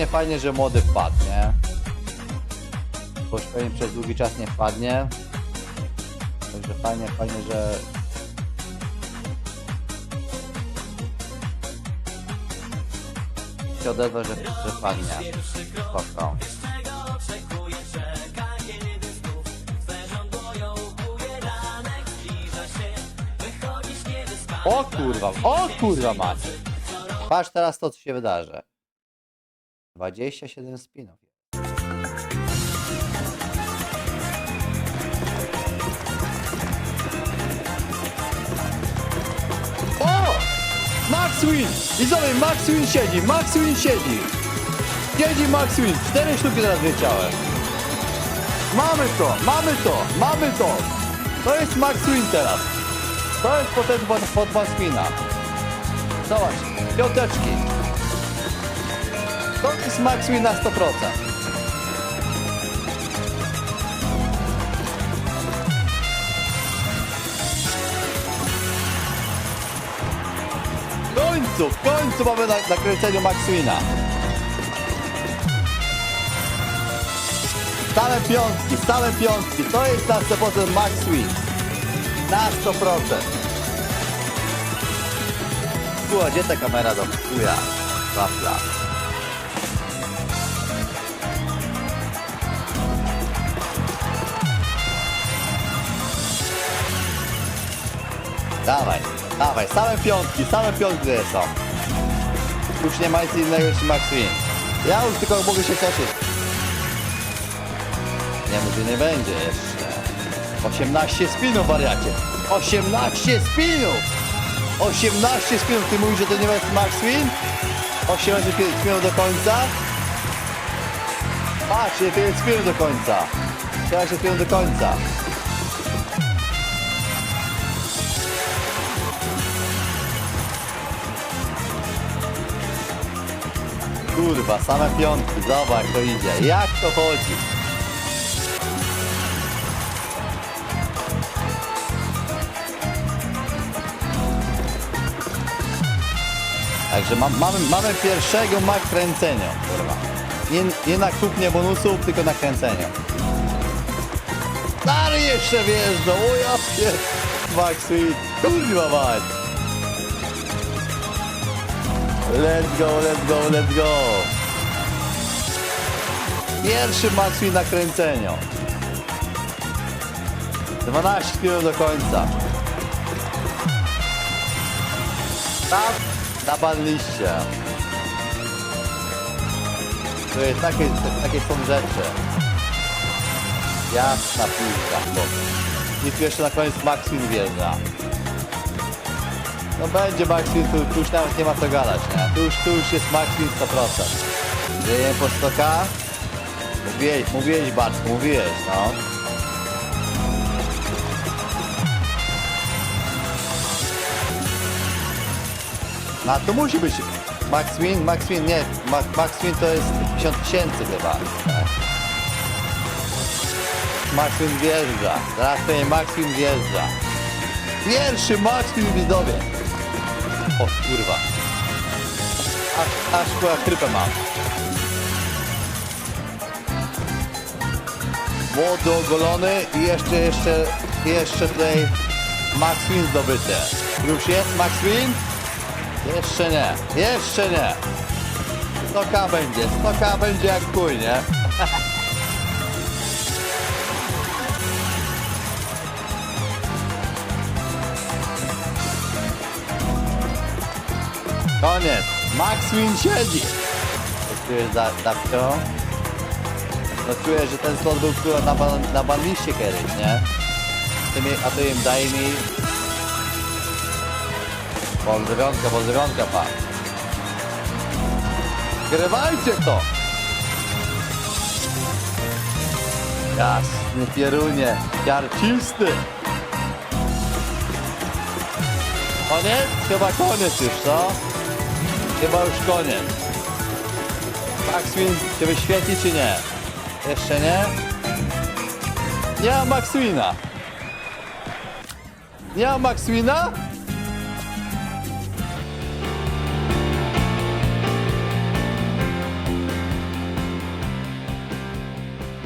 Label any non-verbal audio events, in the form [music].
fajnie, fajnie, że młody wpadł, nie? Bo pewnie przez długi czas nie wpadnie. Także fajnie, fajnie, że... się odezwa, że, że wpadnie. Spoko. O kurwa, o kurwa macie. Patrz teraz to, co się wydarzy. 27 spinów. O! Max Win! Zobacz, Max Win siedzi, Max Win siedzi. Siedzi Max Win, cztery sztuki teraz wleciałem. Mamy to, mamy to, mamy to. To jest Max Win teraz. To jest potem pod, pod Max Wina. Zobacz, piąteczki. To jest Max Win na 100%. W końcu, w końcu mamy na, na kręceniu Max Wina. Same piątki, same piątki. To jest na 100% Max Win. Na 100%. Słuchaj, gdzie ta kamera do chuja? Wafla. Dawaj, dawaj, same piątki, same piątki są. Już nie ma nic innego niż Max Win. Ja już tylko mogę się cieszyć. Nie może nie będzie jeszcze. 18 spinów, wariacie. 18 spinów! 18 spinów. Ty mówisz, że to nie jest Max Win? 18 spinów do końca? Patrz, 5 spinów do końca. 18 spinów do końca. Kurwa, same piątki, zobacz to idzie. Jak to chodzi? Także ma, mamy, mamy pierwszego na kręceniu, kurwa. Nie, nie na kupnie bonusów, tylko na kręceniu. Stary jeszcze wjeżdżał, o ja pier... Kurwa mać. Let's go, let's go, let's go. Pierwszy Sweet na kręceniu. 12 km do końca. Tam napadliście. To jest takie, takie są rzeczy. Jasna pizda, bo i tu jeszcze na koniec Maxwin wjeżdża. No będzie Maxwin, tu, tu już nawet nie ma co gadać, nie? Tu już, tu już jest Maxwin 100%. Dzieje po 100k? Mówiłeś, mówiłeś Bartku, mówiłeś, no. No to musi być Max Win, Max Win, nie, Ma, Max Win to jest 50 tysięcy chyba. Tak. Max Win wjeżdża, teraz pewnie Max Win wjeżdża. Pierwszy Max Win widzowie. O kurwa. Aż, aż kurwa krypę mam. Młody ogolony i jeszcze, jeszcze, jeszcze tutaj Max Win zdobyte. Już jest Max Win? Jeszcze nie, jeszcze nie. 100k będzie, 100k będzie jak kuj, nie? [laughs] Koniec, Max Win siedzi. Czujesz za, Dawcio? No czuję, że ten slot był kurwa na, ban, na banliście kiedyś, nie? Ty mi, a ty im daj mi Pozdrowionka, pozdrowionka, pan. Grywajcie to! Jasny pierunie, jarcisty. Koniec? Chyba koniec już, co? Chyba już koniec. Maxwin się wyświeci czy nie? Jeszcze nie? Nie ma Maxwina. Nie ma Maxwina?